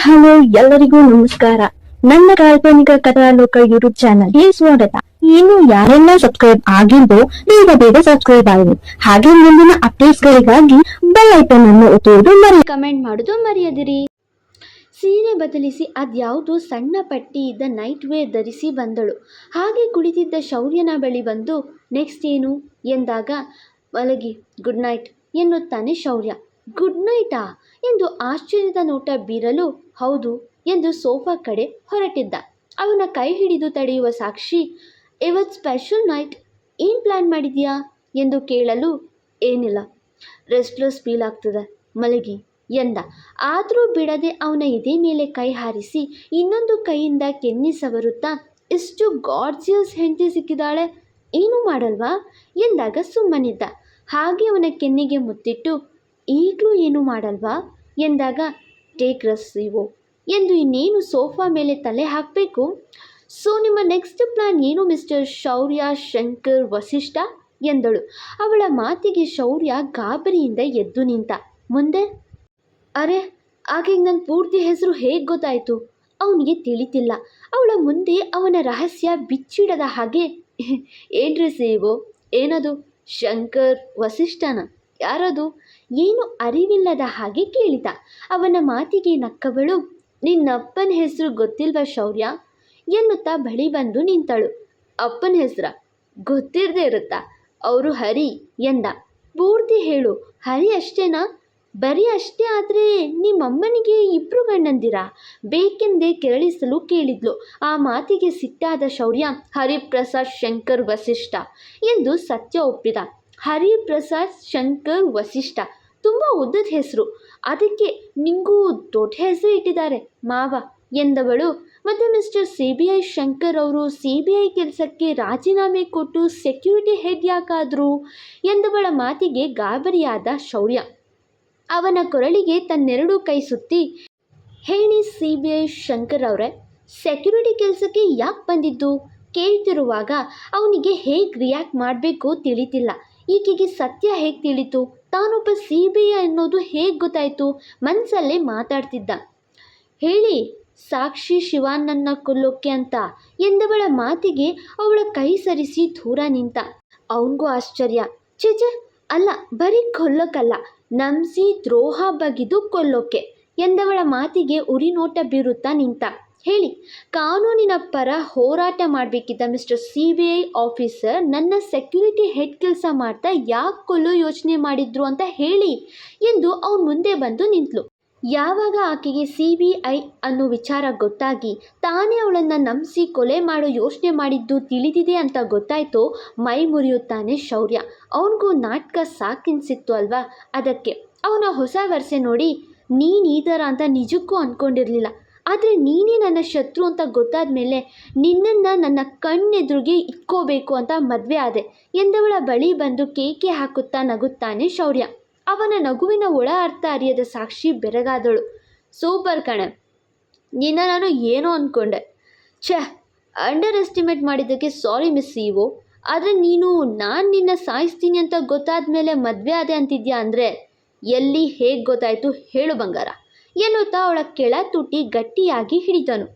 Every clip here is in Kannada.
ಹಲೋ, ಎಲ್ಲರಿಗೂ ನಮಸ್ಕಾರ. ನನ್ನ ಕಾಲ್ಪನಿಕ ಕಥಾಲೋಕ ಯೂಟ್ಯೂಬ್ ಚಾನಲ್ಗೆ ಸ್ವಾಗತ. ಇನ್ನು ಯಾರೆಲ್ಲ ಸಬ್ಸ್ಕ್ರೈಬ್ ಆಗಿದ್ದೋ ಬೇಗ ಬೇಗ ಸಬ್ಸ್ಕ್ರೈಬ್ ಆಗಿ ಹಾಗೆ ಮುಂದಿನ ಅಪ್ಡೇಟ್ಸ್ ಗಳಿಗಾಗಿ ಬೆಲ್ ಐಕನ್ ಅನ್ನು ಒತ್ತುವುದು ಮರಿ ಕಮೆಂಟ್ ಮಾಡೋದು ಮರೆಯದಿರಿ. ಸೀರೆ ಬದಲಿಸಿ ಅದ್ಯಾವುದೋ ಸಣ್ಣ ಪಟ್ಟಿ ಇದ್ದ ನೈಟ್ ವೇರ್ ಧರಿಸಿ ಬಂದಳು. ಹಾಗೆ ಕುಳಿತಿದ್ದ ಶೌರ್ಯನ ಬಳಿ ಬಂದು ನೆಕ್ಸ್ಟ್ ಏನು? ಎಂದಾಗ ಮಲಗಿ ಗುಡ್ ನೈಟ್ ಎನ್ನುತ್ತಾನೆ ಶೌರ್ಯ. ಗುಡ್ ನೈಟಾ ಎಂದು ಆಶ್ಚರ್ಯದ ನೋಟ ಬೀರಲು, ಹೌದು ಎಂದು ಸೋಫಾ ಕಡೆ ಹೊರಟಿದ್ದ. ಅವನ ಕೈ ಹಿಡಿದು ತಡೆಯುವ ಸಾಕ್ಷಿ ಇವತ್ತು ಸ್ಪೆಷಲ್ ನೈಟ್ ಏನು ಪ್ಲ್ಯಾನ್ ಮಾಡಿದೀಯಾ? ಎಂದು ಕೇಳಲು, ಏನಿಲ್ಲ. ರೆಸ್ಟ್ಲೆಸ್ ಫೀಲ್ ಆಗ್ತದೆ. ಮಲಗಿ ಎಂದ. ಆದರೂ ಬಿಡದೆ ಅವನ ಎದೆ ಮೇಲೆ ಕೈ ಹಾರಿಸಿ, ಇನ್ನೊಂದು ಕೈಯಿಂದ ಕೆನ್ನಿ ಸವರುತ್ತಾ, ಇಷ್ಟು ಗಾಡ್ಸಿಯಸ್ ಹೆಂಡತಿ ಸಿಕ್ಕಿದಾಳೆ. ಏನೂ ಮಾಡಲ್ವಾ? ಎಂದಾಗ ಸುಮ್ಮನಿದ್ದ. ಹಾಗೆ ಅವನ ಕೆನ್ನಿಗೆ ಮುತ್ತಿಟ್ಟು ಈಗಲೂ ಏನೂ ಮಾಡಲ್ವಾ? ಎಂದಾಗ ಟೇಕ್ ರಸ್ ಇವು ಎಂದು ಇನ್ನೇನು ಸೋಫಾ ಮೇಲೆ ತಲೆ ಹಾಕಬೇಕು? ಸೊ, ನಿಮ್ಮ ನೆಕ್ಸ್ಟ್ ಪ್ಲ್ಯಾನ್ ಏನು, ಮಿಸ್ಟರ್ ಶೌರ್ಯ ಶಂಕರ್ ವಸಿಷ್ಠ? ಎಂದಳು. ಅವಳ ಮಾತಿಗೆ ಶೌರ್ಯ ಗಾಬರಿಯಿಂದ ಎದ್ದು ನಿಂತ. ಮುಂದೆ? ಅರೆ ಆಗ ನನ್ನ ಪೂರ್ತಿ ಹೆಸರು ಹೇಗೆ ಗೊತ್ತಾಯಿತು? ಅವನಿಗೆ ತಿಳಿತಿಲ್ಲ. ಅವಳ ಮುಂದೆ ಅವನ ರಹಸ್ಯ ಬಿಚ್ಚಿಡದ ಹಾಗೆ. ಏನ್ರಿ ಸೇವೋ ಏನದು? ಶಂಕರ್ ವಸಿಷ್ಠನ? ಯಾರದು? ಏನು ಅರಿವಿಲ್ಲದ ಹಾಗೆ ಕೇಳಿದ. ಅವನ ಮಾತಿಗೆ ನಕ್ಕವಳು, ನಿನ್ನಪ್ಪನ ಹೆಸರು ಗೊತ್ತಿಲ್ವಾ ಶೌರ್ಯ? ಎನ್ನುತ್ತಾ ಬಳಿ ಬಂದು ನಿಂತಳು. ಅಪ್ಪನ ಹೆಸರ? ಗೊತ್ತಿರದೇ ಇರುತ್ತ? ಅವರು ಹರಿ ಎಂದ. ಪೂರ್ತಿ ಹೇಳು, ಹರಿ ಅಷ್ಟೇನಾ? ಬರೀ ಅಷ್ಟೇ ಆದರೆ ನಿಮ್ಮಮ್ಮನಿಗೆ ಇಬ್ಬರು ಗಂಡಂದಿರ? ಬೇಕೆಂದೇ ಕೆರಳಿಸಲು ಕೇಳಿದ್ಲು. ಆ ಮಾತಿಗೆ ಸಿಟ್ಟಾದ ಶೌರ್ಯ, ಹರಿಪ್ರಸಾದ್ ಶಂಕರ್ ವಸಿಷ್ಠ ಎಂದು ಸತ್ಯ ಒಪ್ಪಿದ. ಹರಿಪ್ರಸಾದ್ ಶಂಕರ್ ವಸಿಷ್ಠ. ತುಂಬ ಉದ್ದದ ಹೆಸರು. ಅದಕ್ಕೆ ನಿಂಗೂ ದೊಡ್ಡ ಹೆಸರು ಇಟ್ಟಿದ್ದಾರೆ. ಮಾವ ಎಂದವಳು. ಮತ್ತು mister C B I Shankar ಅವರು ಸಿ ಬಿ ಐ ಕೆಲಸಕ್ಕೆ ರಾಜೀನಾಮೆ ಕೊಟ್ಟು ಸೆಕ್ಯೂರಿಟಿ ಹೆಡ್ ಯಾಕಾದ್ರು ಎಂದವಳ ಮಾತಿಗೆ ಗಾಬರಿಯಾದ ಶೌರ್ಯ. ಅವನ ಕೊರಳಿಗೆ ತನ್ನೆರಡು ಕೈ ಸುತ್ತಿ, ಹೇಳಿ ಸಿ ಬಿ ಐ ಶಂಕರ್ ಅವರೇ, ಸೆಕ್ಯೂರಿಟಿ ಕೆಲಸಕ್ಕೆ ಯಾಕೆ ಬಂದಿದ್ದು? ಕೇಳ್ತಿರುವಾಗ ಅವನಿಗೆ ಹೇಗೆ ರಿಯಾಕ್ಟ್ ಮಾಡಬೇಕು ತಿಳಿತಿಲ್ಲ. ಈಕೆಗೆ ಸತ್ಯ ಹೇಗೆ ತಿಳಿತು? ತಾನೊಬ್ಬ ಸಿ ಬಿ ಐ ಅನ್ನೋದು ಹೇಗೆ ಗೊತ್ತಾಯಿತು? ಮನಸ್ಸಲ್ಲೇ ಮಾತಾಡ್ತಿದ್ದ. ಹೇಳಿ, ಸಾಕ್ಷಿ ಶಿವಾನನ್ನ ಕೊಲ್ಲೋಕೆ ಅಂತ ಎಂದವಳ ಮಾತಿಗೆ ಅವಳ ಕೈ ಸರಿಸಿ ದೂರ ನಿಂತ. ಅವನಿಗೂ ಆಶ್ಚರ್ಯ. ಚೇಚೆ ಅಲ್ಲ, ಬರೀ ಕೊಲ್ಲೋಕಲ್ಲ ನಂಬಿಸಿ ದ್ರೋಹ ಬಗಿದು ಕೊಲ್ಲೋಕೆ ಎಂದವಳ ಮಾತಿಗೆ ಉರಿ ನೋಟ ಬೀರುತ್ತಾ ನಿಂತ. ಹೇಳಿ. ಕಾನೂನಿನ ಪರ ಹೋರಾಟ ಮಾಡಬೇಕಿದ್ದ mister C B I officer ನನ್ನ ಸೆಕ್ಯುರಿಟಿ ಹೆಡ್ ಕೆಲಸ ಮಾಡ್ತಾ ಯಾಕೆ ಕೊಲ್ಲೋ ಯೋಚನೆ ಮಾಡಿದ್ರು ಅಂತ ಹೇಳಿ ಎಂದು ಅವನು ಮುಂದೆ ಬಂದು ನಿಂತಳು ಯಾವಾಗ ಆಕೆಗೆ ಸಿ ಬಿ ಐ ಅನ್ನೋ ವಿಚಾರ ಗೊತ್ತಾಗಿ ತಾನೇ ಅವಳನ್ನು ನಂಬಿಸಿ ಕೊಲೆ ಮಾಡೋ ಯೋಚನೆ ಮಾಡಿದ್ದು ತಿಳಿದಿದೆ ಅಂತ ಗೊತ್ತಾಯ್ತೋ ಮೈ ಮುರಿಯುತ್ತಾನೆ ಶೌರ್ಯ. ಅವನಿಗೂ ನಾಟಕ ಸಾಕಿನ್ಸಿತ್ತು ಅಲ್ವಾ? ಅದಕ್ಕೆ ಅವನ ಹೊಸ ವರ್ಷೆ ನೋಡಿ ನೀನು ಈ ಥರ ಅಂತ ನಿಜಕ್ಕೂ ಅಂದ್ಕೊಂಡಿರಲಿಲ್ಲ ಆದರೆ ನೀನೇ ನನ್ನ ಶತ್ರು ಅಂತ ಗೊತ್ತಾದ ಮೇಲೆ ನಿನ್ನನ್ನು ನನ್ನ ಕಣ್ಣೆದುರಿಗೆ ಇಟ್ಕೋಬೇಕು ಅಂತ ಮದುವೆ ಆದೆ. ಎಂದವಳ ಬಳಿ ಬಂದು ಕೇಕೆ ಹಾಕುತ್ತಾ ನಗುತ್ತಾನೆ ಶೌರ್ಯ. ಅವನ ನಗುವಿನ ಒಳ ಅರ್ಥ ಅರಿಯದ ಸಾಕ್ಷಿ ಬೆರಗಾದಳು. ಸೂಪರ್ ಕಣೆ. ನಿನ್ನ ನಾನು ಏನೋ ಅಂದ್ಕೊಂಡೆ ಛೆ ಅಂಡರ್ ಎಸ್ಟಿಮೇಟ್ ಮಾಡಿದ್ದಕ್ಕೆ ಸಾರಿ ಮಿಸ್ ಇವು. ಆದರೆ ನೀನು, ನಾನು ನಿನ್ನ ಸಾಯಿಸ್ತೀನಿ ಅಂತ ಗೊತ್ತಾದ ಮೇಲೆ ಮದುವೆ ಆದೆ ಅಂತಿದ್ಯಾ ಅಂದರೆ ಎಲ್ಲಿ ಹೇಗೆ ಗೊತ್ತಾಯಿತು ಹೇಳು ಬಂಗಾರ. ಎನ್ನುತ್ತಾ ಅವಳ ಕೆಳ ತುಟಿ ಗಟ್ಟಿಯಾಗಿ ಹಿಡಿದನು.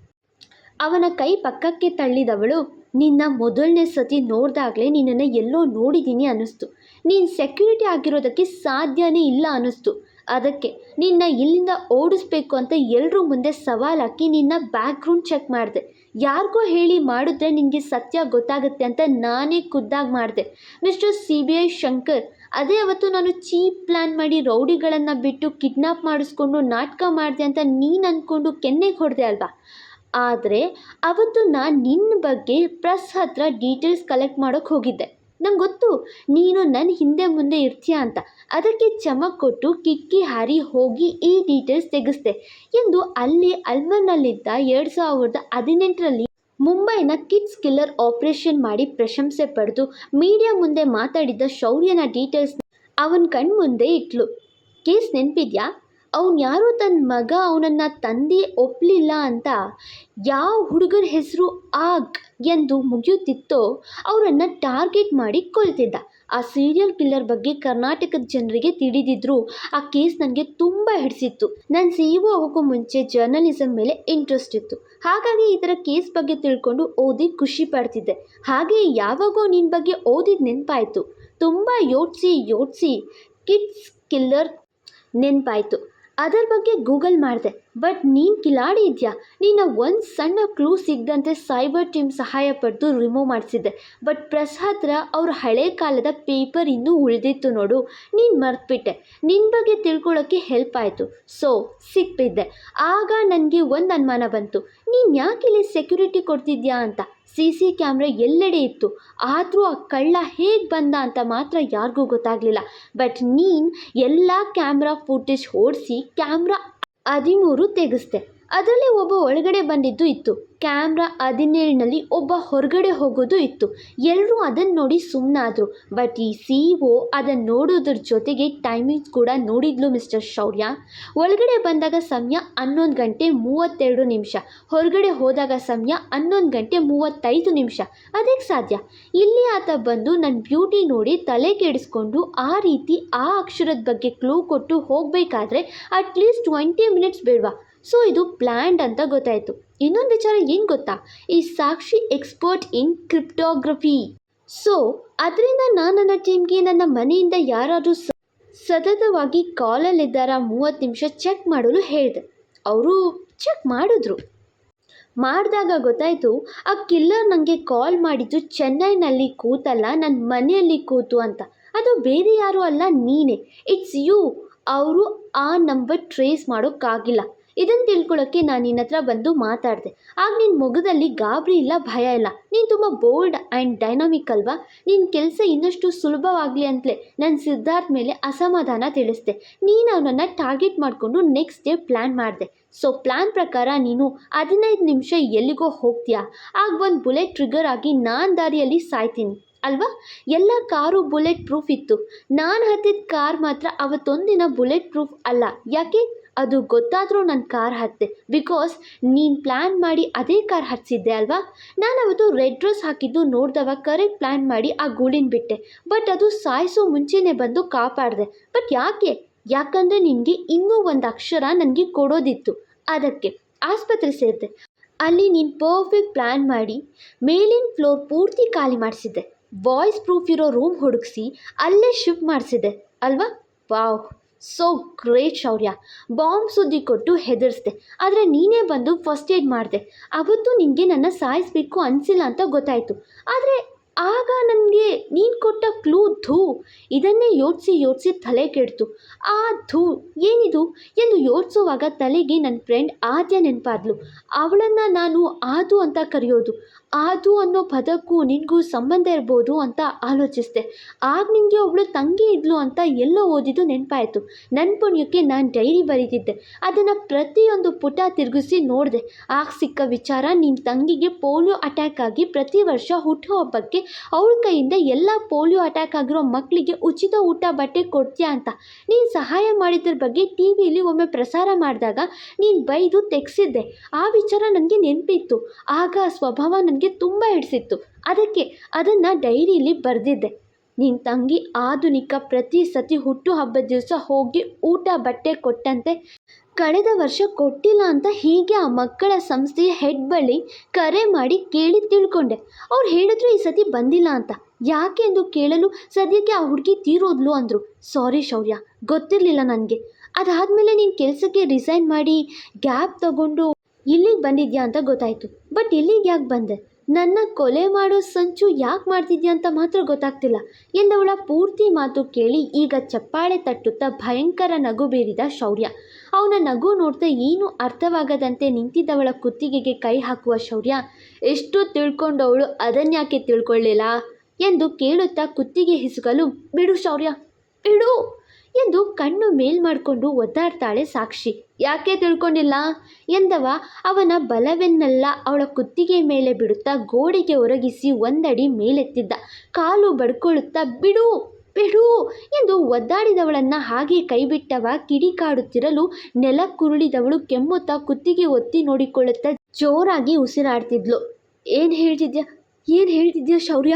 ಅವನ ಕೈ ಪಕ್ಕಕ್ಕೆ ತಳ್ಳಿದವಳು, ನಿನ್ನ ಮೊದಲನೇ ಸತಿ ನೋಡಿದಾಗಲೇ ನಿನ್ನನ್ನು ಎಲ್ಲೋ ನೋಡಿದ್ದೀನಿ ಅನ್ನಿಸ್ತು. ನೀನು ಸೆಕ್ಯೂರಿಟಿ ಆಗಿರೋದಕ್ಕೆ ಸಾಧ್ಯನೇ ಇಲ್ಲ ಅನ್ನಿಸ್ತು. ಅದಕ್ಕೆ ನಿನ್ನ ಇಲ್ಲಿಂದ ಓಡಿಸ್ಬೇಕು ಅಂತ ಎಲ್ಲರೂ ಮುಂದೆ ಸವಾಲಾಕಿ ನಿನ್ನ ಬ್ಯಾಕ್ಗ್ರೌಂಡ್ ಚೆಕ್ ಮಾಡಿದೆ. ಯಾರಿಗೋ ಹೇಳಿ ಮಾಡಿದ್ರೆ ನಿನಗೆ ಸತ್ಯ ಗೊತ್ತಾಗುತ್ತೆ ಅಂತ ನಾನೇ ಖುದ್ದಾಗಿ ಮಾಡಿದೆ. Mister C B I Shankar ಅದೇ ಅವತ್ತು ನಾನು ಚೀಪ್ ಪ್ಲ್ಯಾನ್ ಮಾಡಿ ರೌಡಿಗಳನ್ನು ಬಿಟ್ಟು ಕಿಡ್ನಾಪ್ ಮಾಡಿಸ್ಕೊಂಡು ನಾಟಕ ಮಾಡಿದೆ ಅಂತ ನೀನು ಅಂದ್ಕೊಂಡು ಕೆನ್ನೆಗೆ ಹೊಡೆದೆ ಅಲ್ವಾ? ಆದರೆ ಅವತ್ತು ನಾನು ನಿನ್ನ ಬಗ್ಗೆ ಪ್ರೆಸ್ ಹತ್ರ ಡೀಟೇಲ್ಸ್ ಕಲೆಕ್ಟ್ ಮಾಡೋಕ್ಕೆ ಹೋಗಿದ್ದೆ. ನಂಗೆ ಗೊತ್ತು, ನೀನು ನನ್ನ ಹಿಂದೆ ಮುಂದೆ ಇರ್ತೀಯ ಅಂತ. ಅದಕ್ಕೆ ಚಮಕ್ ಕೊಟ್ಟು ಕಿಕ್ಕಿ ಹಾರಿ ಹೋಗಿ ಈ ಡೀಟೇಲ್ಸ್ ತೆಗೆಸ್ದೆ ಎಂದು ಅಲ್ಲಿ ಅಲ್ಮರ್ನಲ್ಲಿದ್ದ ಎರಡು ಸಾವಿರದ ಹದಿನೆಂಟರಲ್ಲಿ ಮುಂಬೈನ ಕಿಡ್ಸ್ ಕಿಲ್ಲರ್ ಆಪರೇಷನ್ ಮಾಡಿ ಪ್ರಶಂಸೆ ಪಡೆದು ಮೀಡಿಯಾ ಮುಂದೆ ಮಾತಾಡಿದ್ದ ಶೌರ್ಯನ ಡೀಟೇಲ್ಸ್ ಅವನ ಕಣ್ಮುಂದೆ ಇಟ್ಲು. ಕೇಸ್ ನೆನಪಿದ್ಯಾ? ಅವನು ಯಾರೋ? ತನ್ನ ಮಗ ಅವನನ್ನು ತಂದೆ ಒಪ್ಪಲಿಲ್ಲ ಅಂತ? ಯಾವ ಹುಡುಗರ ಹೆಸರು ಆಗ್ ಎಂದು ಮುಗಿಯುತ್ತಿತ್ತೋ, ಅವರನ್ನು ಟಾರ್ಗೆಟ್ ಮಾಡಿ ಕೊಲ್ತಿದ್ದ. ಆ ಸೀರಿಯಲ್ ಕಿಲ್ಲರ್ ಬಗ್ಗೆ ಕರ್ನಾಟಕದ ಜನರಿಗೆ ತಿಳಿದಿದ್ರು. ಆ ಕೇಸ್ ನನಗೆ ತುಂಬ ಹಿಡಿಸಿತ್ತು. ನಾನು ಸಿ ಇ ಆಗೋಕ್ಕೂ ಮುಂಚೆ ಜರ್ನಲಿಸಮ್ ಮೇಲೆ ಇಂಟ್ರೆಸ್ಟ್ ಇತ್ತು. ಹಾಗಾಗಿ ಈ ಕೇಸ್ ಬಗ್ಗೆ ತಿಳ್ಕೊಂಡು ಓದಿ ಖುಷಿ ಪಡ್ತಿದ್ದೆ. ಹಾಗೆ ಯಾವಾಗೋ ನಿನ್ನ ಬಗ್ಗೆ ಓದಿದ ನೆನಪಾಯಿತು. ತುಂಬ ಯೋಚಿಸಿ ಯೋಚಿಸಿ ಕಿಡ್ಸ್ ಕಿಲ್ಲರ್ ನೆನಪಾಯಿತು. ಅದರ ಬಗ್ಗೆ ಗೂಗಲ್ ಮಾಡಿದೆ. ಬಟ್ ನೀನು ಕಿಲಾಡಿ ಇದೆಯಾ? ನೀನು ಒಂದು ಸಣ್ಣ ಕ್ಲೂ ಸಿಗದಂತೆ ಸೈಬರ್ ಟೀಮ್ ಸಹಾಯ ಪಡೆದು ರಿಮೂವ್ ಮಾಡಿಸಿದ್ದೆ. ಬಟ್ ಪ್ರೆಸ್ ಹತ್ರ ಅವ್ರ ಹಳೆ ಕಾಲದ ಪೇಪರ್ ಇನ್ನೂ ಉಳಿದಿತ್ತು ನೋಡು. ನೀನು ಮರ್ತುಬಿಟ್ಟೆ. ನಿನ್ನ ಬಗ್ಗೆ ತಿಳ್ಕೊಳ್ಳೋಕ್ಕೆ ಹೆಲ್ಪ್ ಆಯಿತು. ಸೊ, ಸಿಕ್ಬಿದ್ದೆ. ಆಗ ನನಗೆ ಒಂದು ಅನುಮಾನ ಬಂತು. ನೀನು ಯಾಕೆ ಇಲ್ಲಿ ಸೆಕ್ಯೂರಿಟಿ ಕೊಡ್ತಿದ್ಯಾ ಅಂತ? ಸಿ ಸಿ ಕ್ಯಾಮ್ರಾ ಎಲ್ಲೆಡೆ ಇತ್ತು. ಆದರೂ ಆ ಕಳ್ಳ ಹೇಗೆ ಬಂದ ಅಂತ ಮಾತ್ರ ಯಾರಿಗೂ ಗೊತ್ತಾಗಲಿಲ್ಲ. ಬಟ್ ನೀನು ಎಲ್ಲ ಕ್ಯಾಮ್ರಾ ಫುಟೇಜ್ ಓಡಿಸಿ ಕ್ಯಾಮ್ರಾ ಹದಿಮೂರು ತೆಗೆಸ್ದೆ. ಅದರಲ್ಲಿ ಒಬ್ಬ ಒಳಗಡೆ ಬಂದಿದ್ದು ಇತ್ತು. ಕ್ಯಾಮ್ರಾ ಹದಿನೇಳನಲ್ಲಿ ಒಬ್ಬ ಹೊರಗಡೆ ಹೋಗೋದು ಇತ್ತು. ಎಲ್ಲರೂ ಅದನ್ನು ನೋಡಿ ಸುಮ್ಮನಾದರು ಬಟ್ ಈ ಸಿ ಒ ಅದನ್ನು ನೋಡೋದ್ರ ಜೊತೆಗೆ ಟೈಮಿಂಗ್ಸ್ ಕೂಡ ನೋಡಿದ್ಲು ಮಿಸ್ಟರ್ ಶೌರ್ಯ. ಒಳಗಡೆ ಬಂದಾಗ ಸಮಯ ಹನ್ನೊಂದು ಗಂಟೆ ಮೂವತ್ತೆರಡು ನಿಮಿಷ. ಹೊರಗಡೆ ಹೋದಾಗ ಸಮಯ ಹನ್ನೊಂದು ಗಂಟೆ ಮೂವತ್ತೈದು ನಿಮಿಷ. ಅದಕ್ಕೆ ಸಾಧ್ಯ? ಇಲ್ಲಿ ಆತ ಬಂದು ನನ್ನ ಬ್ಯೂಟಿ ನೋಡಿ ತಲೆ ಕೆಡಿಸ್ಕೊಂಡು ಆ ರೀತಿ ಆ ಅಕ್ಷರದ ಬಗ್ಗೆ ಕ್ಲೂ ಕೊಟ್ಟು ಹೋಗಬೇಕಾದ್ರೆ ಅಟ್ಲೀಸ್ಟ್ ಟ್ವೆಂಟಿ ಮಿನಿಟ್ಸ್ ಬೇಡವಾ? ಸೊ ಇದು ಪ್ಲ್ಯಾಂಡ್ ಅಂತ ಗೊತ್ತಾಯಿತು. ಇನ್ನೊಂದು ವಿಚಾರ ಏನು ಗೊತ್ತಾ? ಈ Sakshi expert in cryptography so ಅದರಿಂದ ನಾನು ನನ್ನ ಟೀಮ್ಗೆ ನನ್ನ ಮನೆಯಿಂದ ಯಾರಾದರೂ ಸತತವಾಗಿ ಕಾಲಲ್ಲಿದ್ದಾರ ಮೂವತ್ತು ನಿಮಿಷ ಚೆಕ್ ಮಾಡಲು ಹೇಳಿದೆ. ಅವರು ಚೆಕ್ ಮಾಡಿದ್ರು. ಮಾಡಿದಾಗ ಗೊತ್ತಾಯಿತು, ಆ ಕಿಲ್ಲರ್ ನನಗೆ ಕಾಲ್ ಮಾಡಿದ್ದು ಚೆನ್ನೈನಲ್ಲಿ ಕೂತಲ್ಲ ನನ್ನ ಮನೆಯಲ್ಲಿ ಕೂತು ಅಂತ. ಅದು ಬೇರೆ ಯಾರೂ ಅಲ್ಲ, ನೀನೇ. ಇಟ್ಸ್ ಯು ಅವರು ಆ ನಂಬರ್ ಟ್ರೇಸ್ ಮಾಡೋಕ್ಕಾಗಿಲ್ಲ. ಇದನ್ನು ತಿಳ್ಕೊಳ್ಳೋಕ್ಕೆ ನಾನು ನಿನ್ನ ಹತ್ರ ಬಂದು ಮಾತಾಡಿದೆ. ಆಗ ನಿನ್ನ ಮೊಗದಲ್ಲಿ ಗಾಬರಿ ಇಲ್ಲ, ಭಯ ಇಲ್ಲ. ನೀನು ತುಂಬ ಬೋಲ್ಡ್ ಆ್ಯಂಡ್ ಡೈನಾಮಿಕ್ ಅಲ್ವಾ? ನಿನ್ನ ಕೆಲಸ ಇನ್ನಷ್ಟು ಸುಲಭವಾಗಲಿ ಅಂತಲೇ ನಾನು ಸಿದ್ಧಾರ್ಥ ಮೇಲೆ ಅಸಮಾಧಾನ ತಿಳಿಸಿದೆ. ನೀನು ಅವನನ್ನು ಟಾರ್ಗೆಟ್ ಮಾಡಿಕೊಂಡು ನೆಕ್ಸ್ಟ್ ಡೇ ಪ್ಲ್ಯಾನ್ ಮಾಡಿದೆ. ಸೊ ಪ್ಲ್ಯಾನ್ ಪ್ರಕಾರ ನೀನು ಹದಿನೈದು ನಿಮಿಷ ಎಲ್ಲಿಗೋ ಹೋಗ್ತೀಯಾ? ಆಗ ಒಂದು ಬುಲೆಟ್ ಟ್ರಿಗರ್ ಆಗಿ ನಾನು ದಾರಿಯಲ್ಲಿ ಸಾಯ್ತೀನಿ. ಅಲ್ವಾ? ಎಲ್ಲ ಕಾರು ಬುಲೆಟ್ ಪ್ರೂಫ್ ಇತ್ತು. ನಾನು ಹತ್ತಿದ ಕಾರ್ ಮಾತ್ರ ಅವತ್ತೊಂದಿನ ಬುಲೆಟ್ ಪ್ರೂಫ್ ಅಲ್ಲ. ಯಾಕೆ? ಅದು ಗೊತ್ತಾದರೂ ನಾನು ಕಾರ್ ಹತ್ತಿದೆ ಬಿಕಾಸ್ ನೀನು ಪ್ಲ್ಯಾನ್ ಮಾಡಿ ಅದೇ ಕಾರ್ ಹತ್ತಿಸಿದ್ದೆ ಅಲ್ವಾ? ನಾನು ಅವತ್ತು ರೆಡ್ ಡ್ರೆಸ್ ಹಾಕಿದ್ದು ನೋಡಿದವ ಕರೆಕ್ಟ್ ಪ್ಲ್ಯಾನ್ ಮಾಡಿ ಆ ಗೂಳಿನ ಬಿಟ್ಟೆ. ಬಟ್ ಅದು ಸಾಯಿಸೋ ಮುಂಚೆನೇ ಬಂದು ಕಾಪಾಡಿದೆ. ಬಟ್ ಯಾಕೆ? ಯಾಕಂದರೆ ನಿನಗೆ ಇನ್ನೂ ಒಂದು ಅಕ್ಷರ ನನಗೆ ಕೊಡೋದಿತ್ತು. ಅದಕ್ಕೆ ಆಸ್ಪತ್ರೆ ಸೇರಿದೆ. ಅಲ್ಲಿ ನೀನು ಪರ್ಫೆಕ್ಟ್ ಪ್ಲ್ಯಾನ್ ಮಾಡಿ ಮೇಲಿನ ಫ್ಲೋರ್ ಪೂರ್ತಿ ಖಾಲಿ ಮಾಡಿಸಿದ್ದೆ. ವಾಯ್ಸ್ ಪ್ರೂಫ್ ಇರೋ ರೂಮ್ ಹುಡುಗಿಸಿ ಅಲ್ಲೇ ಶಿಫ್ಟ್ ಮಾಡಿಸಿದೆ ಅಲ್ವಾ? Wow so great Shaurya. Bomb ಸುದ್ದಿ ಕೊಟ್ಟು ಹೆದರಿಸ್ದೆ. ಆದರೆ ನೀನೇ ಬಂದು ಫಸ್ಟ್ ಏಡ್ ಮಾಡಿದೆ. ಅವತ್ತು ನಿನಗೆ ನನ್ನ ಸಾಯಿಸಬೇಕು ಅನಿಸಿಲ್ಲ ಅಂತ ಗೊತ್ತಾಯಿತು. ಆದರೆ ಆಗ ನನಗೆ ನೀನು ಕೊಟ್ಟ ಕ್ಲೂ ಧೂ. ಇದನ್ನೇ ಯೋಚಿಸಿ ಯೋಚಿಸಿ ತಲೆ ಕೆಡ್ತು. ಆ ಧೂ ಏನಿದು? ಎಂದು ಯೋಚಿಸುವಾಗ ತಲೆಗೆ ನನ್ನ ಫ್ರೆಂಡ್ ಆದ್ಯ ನೆನಪಾದ್ಲು. ಅವಳನ್ನು ನಾನು ಆದು ಅಂತ ಕರೆಯೋದು. ಆದು ಅನ್ನೋ ಪದಕ್ಕೂ ನಿನಗೂ ಸಂಬಂಧ ಇರ್ಬೋದು ಅಂತ ಆಲೋಚಿಸಿದೆ. ಆಗ ನಿನಗೆ ಒಬ್ಬಳು ತಂಗಿ ಇದ್ಲು ಅಂತ ಎಲ್ಲೋ ಓದಿದ್ದು ನೆನಪಾಯಿತು. ನನ್ನ ಪುಣ್ಯಕ್ಕೆ ನಾನು ಡೈರಿ ಬರೀತಿದ್ದೆ ಅದನ್ನು ಪ್ರತಿಯೊಂದು ಪುಟ ತಿರುಗಿಸಿ ನೋಡಿದೆ. ಆಗ ಸಿಕ್ಕ ವಿಚಾರ ನಿನ್ನ ತಂಗಿಗೆ ಪೋಲಿಯೋ ಅಟ್ಯಾಕ್ ಆಗಿ ಪ್ರತಿ ವರ್ಷ ಹುಟ್ಟುಹಬ್ಬಕ್ಕೆ ಅವಳ ಕೈಯಿಂದ ಎಲ್ಲ ಪೋಲಿಯೋ ಅಟ್ಯಾಕ್ ಆಗಿರೋ ಮಕ್ಕಳಿಗೆ ಉಚಿತ ಊಟ, ಬಟ್ಟೆ ಕೊಡ್ತೀಯಾ ಅಂತ. ನೀನು ಸಹಾಯ ಮಾಡಿದ್ರ ಬಗ್ಗೆ ಟಿ ವಿಲಿ ಒಮ್ಮೆ ಪ್ರಸಾರ ಮಾಡಿದಾಗ ನೀನು ಬೈದು ತೆಗ್ಸಿದ್ದೆ. ಆ ವಿಚಾರ ನನಗೆ ನೆನಪಿತ್ತು. ಆಗ ಸ್ವಭಾವ ನನಗೆ ತುಂಬ ಹಿಡಿಸಿತ್ತು. ಅದಕ್ಕೆ ಅದನ್ನು ಡೈರಿಲಿ ಬರೆದಿದ್ದೆ. ನಿನ್ನ ತಂಗಿ ಆಧುನಿಕ ಪ್ರತಿ ಸತಿ ಹುಟ್ಟು ಹಬ್ಬದ ದಿವಸ ಹೋಗಿ ಊಟ, ಬಟ್ಟೆ ಕೊಟ್ಟಂತೆ ಕಳೆದ ವರ್ಷ ಕೊಟ್ಟಿಲ್ಲ ಅಂತ ಹೀಗೆ ಆ ಮಕ್ಕಳ ಸಂಸ್ಥೆಯ ಹೆಡ್ ಬಳಿ ಕರೆ ಮಾಡಿ ಕೇಳಿ ತಿಳ್ಕೊಂಡೆ. ಅವ್ರು ಹೇಳಿದ್ರು ಈ ಸತಿ ಬಂದಿಲ್ಲ ಅಂತ. ಯಾಕೆ ಎಂದು ಕೇಳಲು ಸದ್ಯಕ್ಕೆ ಆ ಹುಡುಗಿ ತೀರೋದ್ಲು ಅಂದರು. ಸಾರಿ ಶೌರ್ಯ, ಗೊತ್ತಿರಲಿಲ್ಲ ನನಗೆ. ಅದಾದಮೇಲೆ ನೀನು ಕೆಲಸಕ್ಕೆ ರಿಸೈನ್ ಮಾಡಿ ಗ್ಯಾಪ್ ತಗೊಂಡು ಇಲ್ಲಿಗೆ ಬಂದಿದ್ಯಾ ಅಂತ ಗೊತ್ತಾಯಿತು. ಬಟ್ ಇಲ್ಲಿಗೆ ಯಾಕೆ ಬಂದೆ? ನನ್ನ ಕೊಲೆ ಮಾಡೋ ಸಂಚು ಯಾಕೆ ಮಾಡ್ತಿದ್ಯಾ ಅಂತ ಮಾತ್ರ ಗೊತ್ತಾಗ್ತಿಲ್ಲ. ಎಂದವಳ ಪೂರ್ತಿ ಮಾತು ಕೇಳಿ ಈಗ ಚಪ್ಪಾಳೆ ತಟ್ಟುತ್ತಾ ಭಯಂಕರ ನಗು ಬೀರಿದ ಶೌರ್ಯ. ಅವನ ನಗು ನೋಡ್ತಾ ಏನೂ ಅರ್ಥವಾಗದಂತೆ ನಿಂತಿದ್ದವಳ ಕುತ್ತಿಗೆಗೆ ಕೈ ಹಾಕುವ ಶೌರ್ಯ. ಎಷ್ಟು ತಿಳ್ಕೊಂಡವಳು ಅದನ್ಯಾಕೆ ತಿಳ್ಕೊಳ್ಳಿಲ್ಲ ಎಂದು ಕೇಳುತ್ತಾ ಕುತ್ತಿಗೆ ಹಿಸುಕಲು, ಬಿಡು ಶೌರ್ಯ, ಬಿಡು! ಎಂದು ಕಣ್ಣು ಮೇಲ್ ಮಾಡಿಕೊಂಡು ಒದ್ದಾಡ್ತಾಳೆ ಸಾಕ್ಷಿ. ಯಾಕೆ ತಿಳ್ಕೊಂಡಿಲ್ಲ? ಎಂದವ, ಅವನ ಬಲವೆನ್ನೆಲ್ಲ. ಅವಳ ಕುತ್ತಿಗೆ ಮೇಲೆ ಬಿಡುತ್ತಾ ಗೋಡೆಗೆ ಒರಗಿಸಿ ಒಂದಡಿ ಮೇಲೆತ್ತಿದ್ದ. ಕಾಲು ಬಡ್ಕೊಳ್ಳುತ್ತಾ ಬಿಡು ಬಿಡು ಎಂದು ಒದ್ದಾಡಿದವಳನ್ನು ಹಾಗೆ ಕೈಬಿಟ್ಟವ, ಕಿಡಿಕಾಡುತ್ತಿರಲು ನೆಲಕ್ಕುರುಳಿದವಳು ಕೆಮ್ಮುತ್ತಾ ಕುತ್ತಿಗೆ ಒತ್ತಿ ನೋಡಿಕೊಳ್ಳುತ್ತಾ ಜೋರಾಗಿ ಉಸಿರಾಡ್ತಿದ್ಲು. ಏನು ಹೇಳ್ತಿದ್ಯಾ? ಏನು ಹೇಳ್ತಿದ್ಯಾ ಶೌರ್ಯ?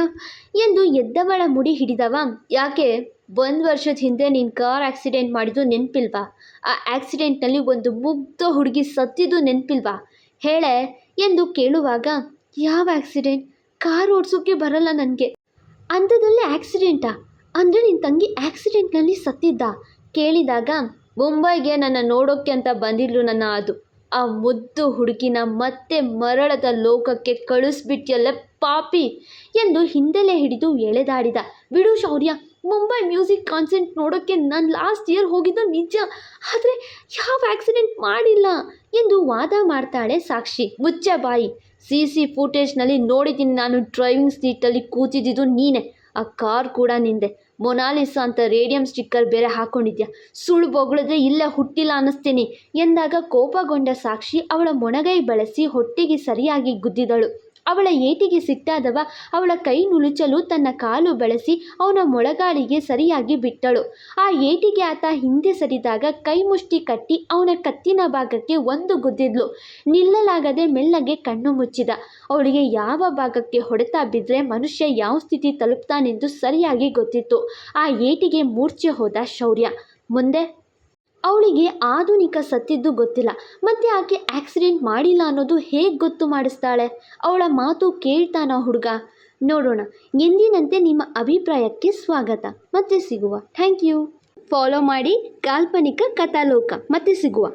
ಎಂದು ಎದ್ದವಳ ಮುಡಿ ಹಿಡಿದವ. ಯಾಕೆ? ಒಂದು ವರ್ಷದ ಹಿಂದೆ ನೀನು ಕಾರ್ ಆಕ್ಸಿಡೆಂಟ್ ಮಾಡಿದ್ದು ನೆನಪಿಲ್ವಾ? ಆ ಆಕ್ಸಿಡೆಂಟ್ನಲ್ಲಿ ಒಂದು ಮುಗ್ಧ ಹುಡುಗಿ ಸತ್ತಿದ್ದು ನೆನಪಿಲ್ವಾ? ಹೇಳೆ ಎಂದು ಕೇಳುವಾಗ, ಯಾವ ಆಕ್ಸಿಡೆಂಟ್ ಕಾರ್ ಓಡಿಸೋಕ್ಕೆ ಬರಲ್ಲ ನನಗೆ. ಅಂಥದ್ರಲ್ಲಿ ಆಕ್ಸಿಡೆಂಟಾ ಅಂದರೆ ನಿನ್ನ ತಂಗಿ ಆಕ್ಸಿಡೆಂಟ್ನಲ್ಲಿ ಸತ್ತಿದ್ದ? ಕೇಳಿದಾಗ, ಮುಂಬೈಗೆ ನನ್ನ ನೋಡೋಕ್ಕೆ ಅಂತ ಬಂದಿದ್ಲು ನನ್ನ ಅದು. ಆ ಮುದ್ದು ಹುಡುಗಿನ ಮತ್ತೆ ಮರಳದ ಲೋಕಕ್ಕೆ ಕಳಿಸ್ಬಿಟ್ಟಿಯಲ್ಲ ಪಾಪಿ ಎಂದು ಹಿಂದೆಲೆ ಹಿಡಿದು ಎಳೆದಾಡಿದ. ಬಿಡು ಶೌರ್ಯ ಮುಂಬೈ ಮ್ಯೂಸಿಕ್ ಕಾನ್ಸೆಂಟ್ ನೋಡೋಕ್ಕೆ ನಾನು ಲಾಸ್ಟ್ ಇಯರ್ ಹೋಗಿದ್ದು ನಿಜ. ಆದರೆ ಯಾವ ಆಕ್ಸಿಡೆಂಟ್ ಮಾಡಿಲ್ಲ ಎಂದು ವಾದ ಮಾಡ್ತಾಳೆ ಸಾಕ್ಷಿ. ಮುಚ್ಚ ಬಾಯಿ. ಸಿ ಸಿ ಫುಟೇಜ್ನಲ್ಲಿ ನೋಡಿದ್ದೀನಿ ನಾನು ಡ್ರೈವಿಂಗ್ ಸೀಟಲ್ಲಿ ಕೂತಿದ್ದಿದ್ದು ನೀನೆ. ಆ ಕಾರ್ ಕೂಡ ನಿಂದೆ. ಮೊನಾಲಿಸಾ ಅಂತ ರೇಡಿಯಂ ಸ್ಟಿಕ್ಕರ್ ಬೇರೆ ಹಾಕೊಂಡಿದ್ಯಾ. ಸುಳ್ಳು ಬೊಗಳಿದ್ರೆ ಇಲ್ಲೇ ಹುಟ್ಟಿಲ್ಲ ಅನ್ನಿಸ್ತೀನಿ ಎಂದಾಗ ಕೋಪಗೊಂಡ ಸಾಕ್ಷಿ ಅವಳ ಮೊಣಗೈ ಬಳಸಿ ಹೊಟ್ಟೆಗೆ ಸರಿಯಾಗಿ ಗುದ್ದಿದಳು. ಅವಳ ಏಟಿಗೆ ಸಿಟ್ಟಾದವ ಅವಳ ಕೈ ನುಲುಚಲು ತನ್ನ ಕಾಲು ಬಳಸಿ ಅವನ ಮೊಳಗಾಳಿಗೆ ಸರಿಯಾಗಿ ಬಿಟ್ಟಳು. ಆ ಏಟಿಗೆ ಆತ ಹಿಂದೆ ಸರಿದಾಗ ಕೈ ಮುಷ್ಟಿ ಕಟ್ಟಿ ಅವನ ಕತ್ತಿನ ಭಾಗಕ್ಕೆ ಒಂದು ಗುದ್ದಿದ್ಲು. ನಿಲ್ಲಲಾಗದೆ ಮೆಲ್ಲಗೆ ಕಣ್ಣು ಮುಚ್ಚಿದ. ಅವಳಿಗೆ ಯಾವ ಭಾಗಕ್ಕೆ ಹೊಡೆತ ಬಿದ್ದರೆ ಮನುಷ್ಯ ಯಾವ ಸ್ಥಿತಿ ತಲುಪ್ತಾನೆಂದು ಸರಿಯಾಗಿ ಗೊತ್ತಿತ್ತು. ಆ ಏಟಿಗೆ ಮೂರ್ಛೆ ಹೋದ ಶೌರ್ಯ. ಮುಂದೆ ಅವಳಿಗೆ ಆಧುನಿಕ ಸತ್ತಿದ್ದು ಗೊತ್ತಿಲ್ಲ. ಮತ್ತೆ ಆಕೆ ಆಕ್ಸಿಡೆಂಟ್ ಮಾಡಿಲ್ಲ ಅನ್ನೋದು ಹೇಗೆ ಗೊತ್ತು ಮಾಡಿಸ್ತಾಳೆ? ಅವಳ ಮಾತು ಕೇಳ್ತಾನ ಹುಡುಗ? ನೋಡೋಣ. ಎಂದಿನಂತೆ ನಿಮ್ಮ ಅಭಿಪ್ರಾಯಕ್ಕೆ ಸ್ವಾಗತ. ಮತ್ತೆ ಸಿಗುವ. ಥ್ಯಾಂಕ್ ಯು ಫಾಲೋ ಮಾಡಿ ಕಾಲ್ಪನಿಕ ಕಥಾಲೋಕ. ಮತ್ತೆ ಸಿಗುವ.